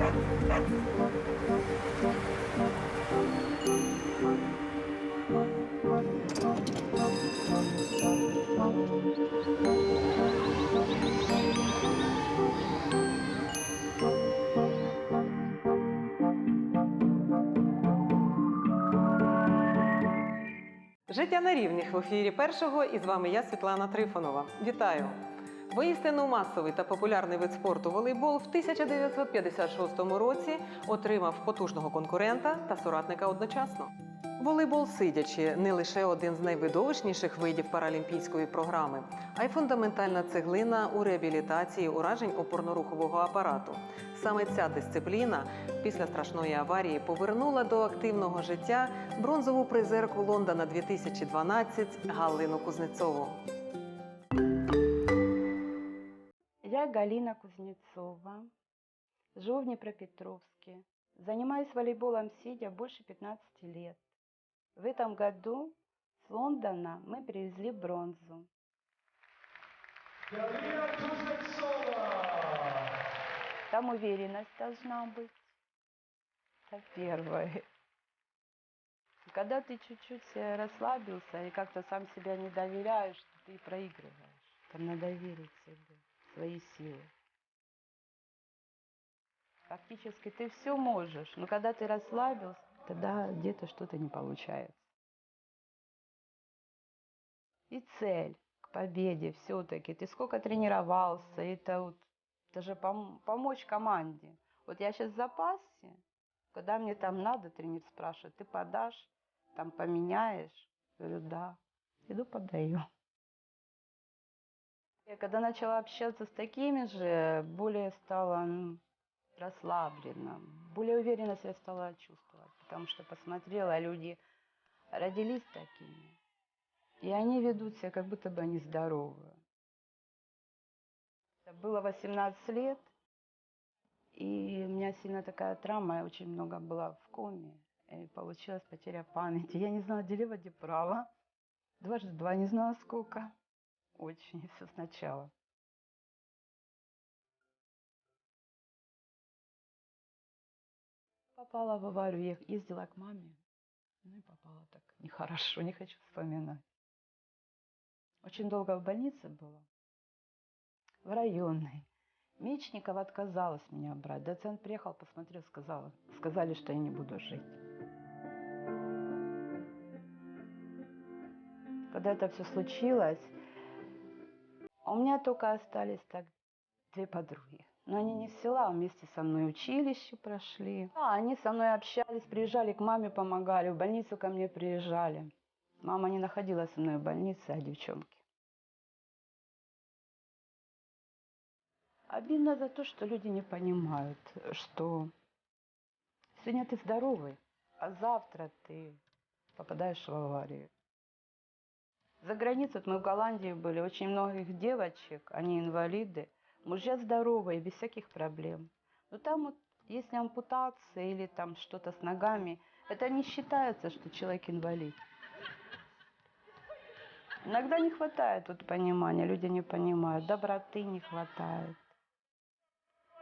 Життя на рівних в ефірі першого і з вами я, Світлана Трифонова. Вітаю! Воістину масовий та популярний вид спорту волейбол в 1956 році отримав потужного конкурента та соратника одночасно. Волейбол сидячи не лише один з найвидовищніших видів паралімпійської програми, а й фундаментальна цеглина у реабілітації уражень опорно-рухового апарату. Саме ця дисципліна після страшної аварії повернула до активного життя бронзову призерку Лондона 2012 Галину Кузнецову. Я Галина Кузнецова, живу в Днепропетровске. Занимаюсь волейболом сидя больше 15 лет. В этом году с Лондона мы привезли бронзу. Галина Кузнецова! Там уверенность должна быть. Это первое. Когда ты чуть-чуть расслабился и как-то сам себя не доверяешь, ты проигрываешь. Там надо верить себе, свои силы. Фактически ты все можешь, но когда ты расслабился, тогда где-то что-то не получается. И цель к победе все-таки. Ты сколько тренировался, это вот даже пом- помочь команде. Вот я сейчас в запасе, когда мне там надо, тренер спрашивает, ты подашь, там поменяешь? Я говорю, да. Иду подаю. Я когда начала общаться с такими же, более стала ну, расслаблена, более уверенно себя стала чувствовать, потому что посмотрела, люди родились такими, и они ведут себя, как будто бы они здоровы. Было 18 лет, и у меня сильно такая травма, я очень много была в коме, и получилась потеря памяти. Я не знала, где лево, где право. Дважды два, не знала сколько. Очень, все сначала. Попала в аварию, ездила к маме. Ну и попала так нехорошо, не хочу вспоминать. Очень долго в больнице была. В районной. Мечникова отказалась меня брать. Доцент приехал, посмотрел, сказала, сказали, что я не буду жить. Когда это все случилось, у меня только остались так две подруги. Но они не с села, а вместе со мной училище прошли. А, они со мной общались, приезжали к маме, помогали, в больницу ко мне приезжали. Мама не находилась со мной в больнице, а девчонки. Обидно за то, что люди не понимают, что сегодня ты здоровый, а завтра ты попадаешь в аварию. За границей, вот мы в Голландии были, очень многих девочек, они инвалиды, мужья здоровые, без всяких проблем. Но там вот, если ампутация или там что-то с ногами, это не считается, что человек инвалид. Иногда не хватает вот понимания, люди не понимают, доброты не хватает,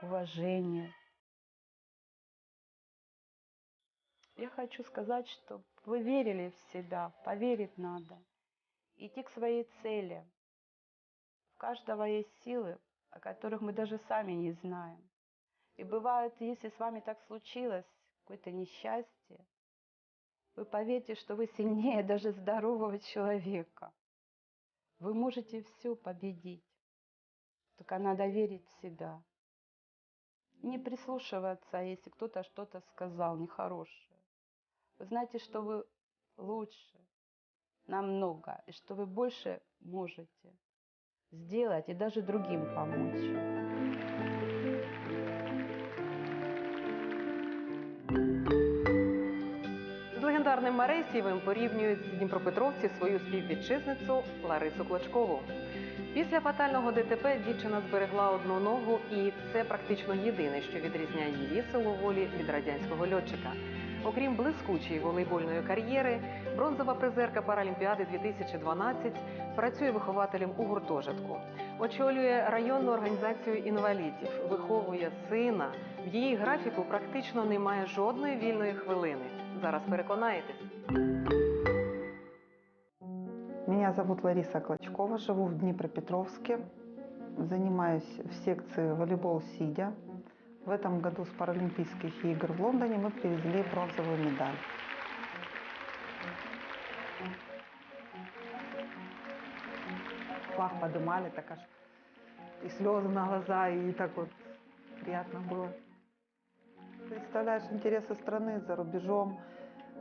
уважения. Я хочу сказать, что вы верили в себя, поверить надо, идти к своей цели. У каждого есть силы, о которых мы даже сами не знаем. И бывает, если с вами так случилось, какое-то несчастье, вы поверьте, что вы сильнее даже здорового человека. Вы можете все победить. Только надо верить в себя. Не прислушиваться, если кто-то что-то сказал нехорошее. Вы знаете, что вы лучше, намного, и что вы больше можете сделать и даже другим помочь. З легендарним Маресієвим порівнюють з Дніпропетровці свою співвітчизницю Ларису Клочкову. Після фатального ДТП дівчина зберегла одну ногу, і це практично єдине, що відрізняє її силу волі від радянського льотчика. Окрім блискучої волейбольної кар'єри, бронзова призерка Паралімпіади 2012 працює вихователем у гуртожитку. очолює районну організацію інвалідів, виховує сина. В її графіку практично немає жодної вільної хвилини. Зараз переконаєтесь. Меня зовут Лариса Клочкова, живу в Днепропетровске. Занимаюсь в секции волейбол сидя. В этом году с Паралимпийских игр в Лондоне мы привезли бронзовую медаль. Флаг подымали, так аж и слезы на глаза, и так вот приятно было. Представляешь интересы страны за рубежом,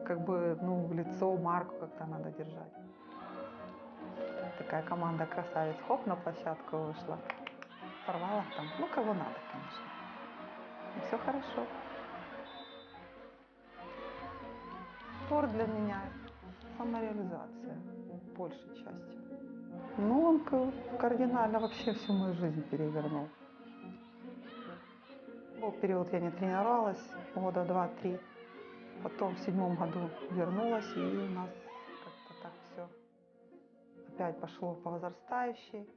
как бы, ну, лицо, марку как-то надо держать. Такая команда красавиц. Хоп, на площадку вышла. Порвала там. Ну, кого надо, конечно. Все хорошо. Спорт для меня самореализация, большей частью. Ну, он ка- кардинально вообще всю мою жизнь перевернул. Был период, я не тренировалась, года два-три. Потом в седьмом году вернулась, и у нас как-то так все опять пошло по возрастающей.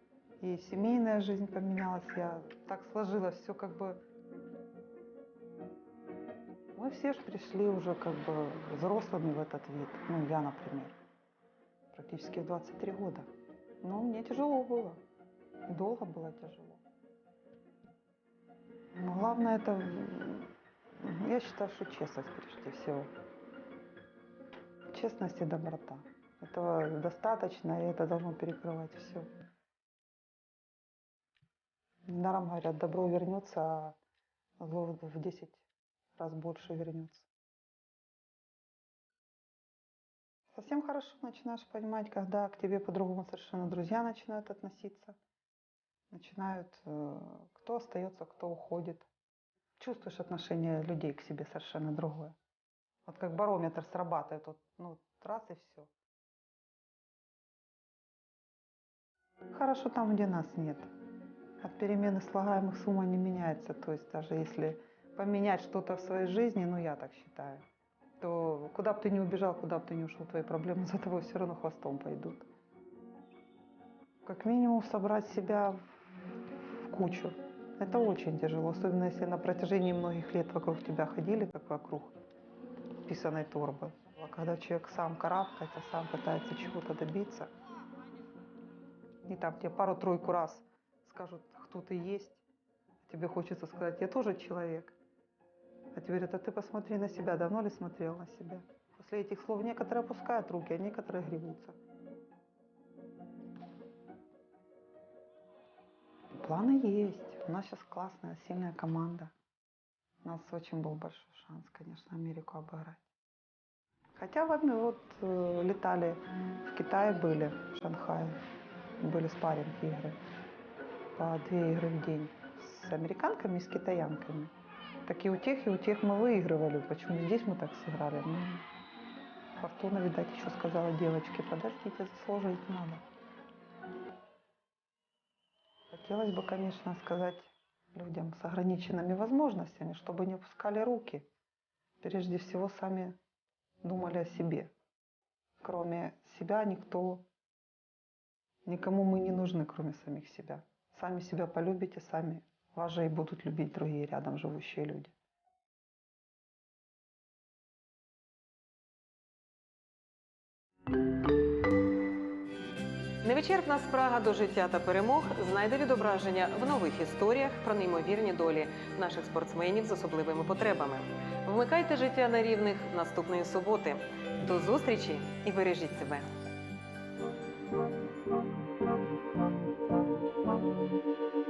И семейная жизнь поменялась. Я так сложилось все как бы. Мы все же пришли уже как бы взрослыми в этот вид. Ну, я, например. Практически в 23 года. Но мне тяжело было. Долго было тяжело. Но главное это, я считаю, что честность прежде всего. Честность и доброта. Этого достаточно, и это должно перекрывать все. Недаром говорят, добро вернется, а зло в 10 раз больше вернется. Совсем хорошо начинаешь понимать, когда к тебе по-другому совершенно друзья начинают относиться. Начинают, э, кто остается, кто уходит. Чувствуешь отношение людей к себе совершенно другое. Вот как барометр срабатывает, вот, ну, раз и все. Хорошо там, где нас нет. От перемены слагаемых сумма не меняется. То есть даже если поменять что-то в своей жизни, ну я так считаю, то куда бы ты ни убежал, куда бы ты ни ушел, твои проблемы за тобой все равно хвостом пойдут. Как минимум собрать себя в кучу. Это очень тяжело, особенно если на протяжении многих лет вокруг тебя ходили, как вокруг писаной торбы. А когда человек сам карабкается, сам пытается чего-то добиться, и там тебе пару-тройку раз скажут, кто ты есть, тебе хочется сказать, я тоже человек. А тебе говорят, а ты посмотри на себя, давно ли смотрел на себя? После этих слов некоторые опускают руки, а некоторые гребутся. Планы есть. У нас сейчас классная, сильная команда. У нас очень был большой шанс, конечно, Америку обыграть. Хотя вот, вот э, летали в Китае были, в Шанхае, были спарринг игры по две игры в день с американками и с китаянками. Так и у тех, и у тех мы выигрывали. Почему здесь мы так сыграли? Ну, Фортуна, видать, еще сказала девочке, подождите, сложить надо. Хотелось бы, конечно, сказать людям с ограниченными возможностями, чтобы не опускали руки. Прежде всего, сами думали о себе. Кроме себя никто, никому мы не нужны, кроме самих себя. Сами себя полюбите, сами Вас же и будут любить другие рядом живущие люди. Невичерпна спрага до життя та перемог знайде відображення в нових історіях про неймовірні долі наших спортсменів з особливими потребами. Вмикайте життя на рівних наступної суботи. До зустрічі і бережіть себе. Thank you.